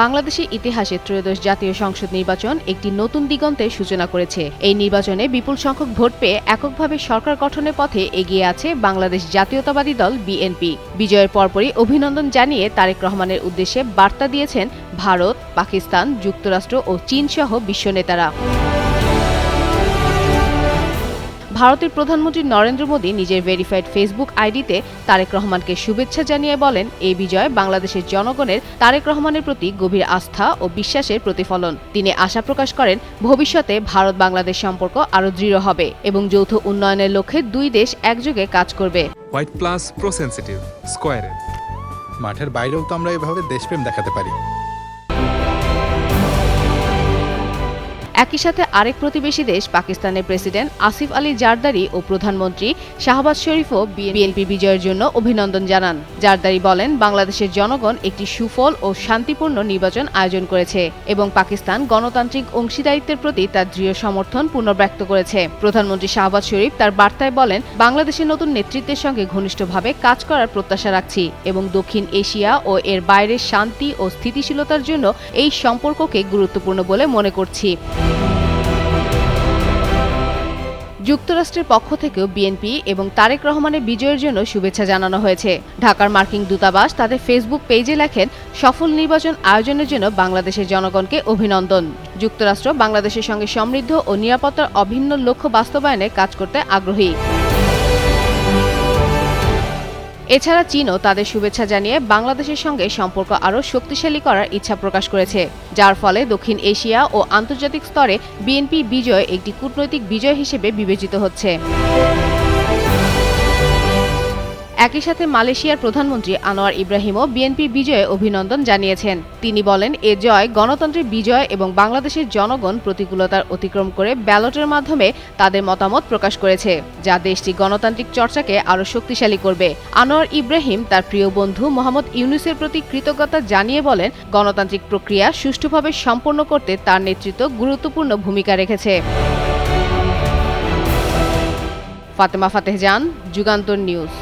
বাংলাদেশের ইতিহাসে ত্রয়োদশ জাতীয় সংসদ নির্বাচন একটি নতুন দিগন্তের সূচনা করেছে। এই নির্বাচনে বিপুল সংখ্যক ভোট পেয়ে এককভাবে সরকার গঠনের পথে এগিয়ে আছে বাংলাদেশ জাতীয়তাবাদী দল বিএনপি। বিজয়ের পরপরই অভিনন্দন জানিয়ে তারেক রহমানের উদ্দেশ্যে বার্তা দিয়েছেন ভারত, পাকিস্তান, যুক্তরাষ্ট্র ও চীন সহ বিশ্ব নেতারা। ভারতের প্রধানমন্ত্রী নরেন্দ্র মোদী নিজের ভেরিফাইড ফেসবুক আইডিতে তারেক রহমানকে শুভেচ্ছা জানিয়ে বলেন এই বিজয় বাংলাদেশের জনগণের তারেক রহমানের প্রতি গভীর আস্থা ও বিশ্বাসের প্রতিফলন। তিনি আশা প্রকাশ করেন ভবিষ্যতে ভারত বাংলাদেশ সম্পর্ক আরও দৃঢ় হবে এবং যৌথ উন্নয়নের লক্ষ্যে দুই দেশ একযোগে কাজ করবে। হোয়াইট প্লাস প্রো সেন্সিটিভ স্কোয়ারের মাঠের বাইরেও তো আমরা এভাবে দেশপ্রেম দেখাতে পারি। একই সাথে আরেক প্রতিবেশী দেশ পাকিস্তানের প্রেসিডেন্ট আসিফ আলী জারদারি ও প্রধানমন্ত্রী শাহবাজ শরীফও বিএনপি বিজয়ের জন্য অভিনন্দন জানান। জারদারি বলেন, বাংলাদেশের জনগণ একটি সুফল ও শান্তিপূর্ণ নির্বাচন আয়োজন করেছে এবং পাকিস্তান গণতান্ত্রিক অংশীদারিত্বের প্রতি তার দৃঢ় সমর্থন পুনর্ব্যক্ত করেছে। প্রধানমন্ত্রী শাহবাজ শরীফ তার বার্তায় বলেন, বাংলাদেশের নতুন নেতৃত্বের সঙ্গে ঘনিষ্ঠভাবে কাজ করার প্রত্যাশা রাখছি এবং দক্ষিণ এশিয়া ও এর বাইরের শান্তি ও স্থিতিশীলতার জন্য এই সম্পর্ককে গুরুত্বপূর্ণ বলে মনে করছি। যুক্তরাষ্ট্রের পক্ষ থেকেও বিএনপি এবং তারেক রহমানের বিজয়ের জন্য শুভেচ্ছা জানানো হয়েছে। ঢাকার মার্কিন দূতাবাস তাদের ফেসবুক পেজে লেখেন, সফল নির্বাচন আয়োজনের জন্য বাংলাদেশের জনগণকে অভিনন্দন। যুক্তরাষ্ট্র বাংলাদেশের সঙ্গে সমৃদ্ধ ও নিরাপত্তার অভিন্ন লক্ষ্য বাস্তবায়নে কাজ করতে আগ্রহী। এছাড়া চীনও তাদের শুভেচ্ছা জানিয়ে বাংলাদেশের সঙ্গে সম্পর্ক আরও শক্তিশালী করার ইচ্ছা প্রকাশ করেছে, যার ফলে দক্ষিণ এশিয়া ও আন্তর্জাতিক স্তরে বিএনপি বিজয় একটি কূটনৈতিক বিজয় হিসেবে বিবেচিত হচ্ছে। একই সাথে মালয়েশিয়ার প্রধানমন্ত্রী আনোয়ার ইব্রাহিমও বিএনপির বিজয়ে অভিনন্দন জানিয়েছেন। তিনি বলেন, এ জয় গণতন্ত্রের বিজয় এবং বাংলাদেশের জনগণ প্রতিকূলতার অতিক্রম করে ব্যালটের মাধ্যমে তাদের মতামত প্রকাশ করেছে, যা দেশটি গণতান্ত্রিক চর্চাকে আরও শক্তিশালী করবে। আনোয়ার ইব্রাহিম তার প্রিয় বন্ধু মোহাম্মদ ইউনুসের প্রতি কৃতজ্ঞতা জানিয়ে বলেন, গণতান্ত্রিক প্রক্রিয়া সুষ্ঠুভাবে সম্পন্ন করতে তার নেতৃত্ব গুরুত্বপূর্ণ ভূমিকা রেখেছে। ফাতেমা ফাতেহজান যুগান্তর নিউজ।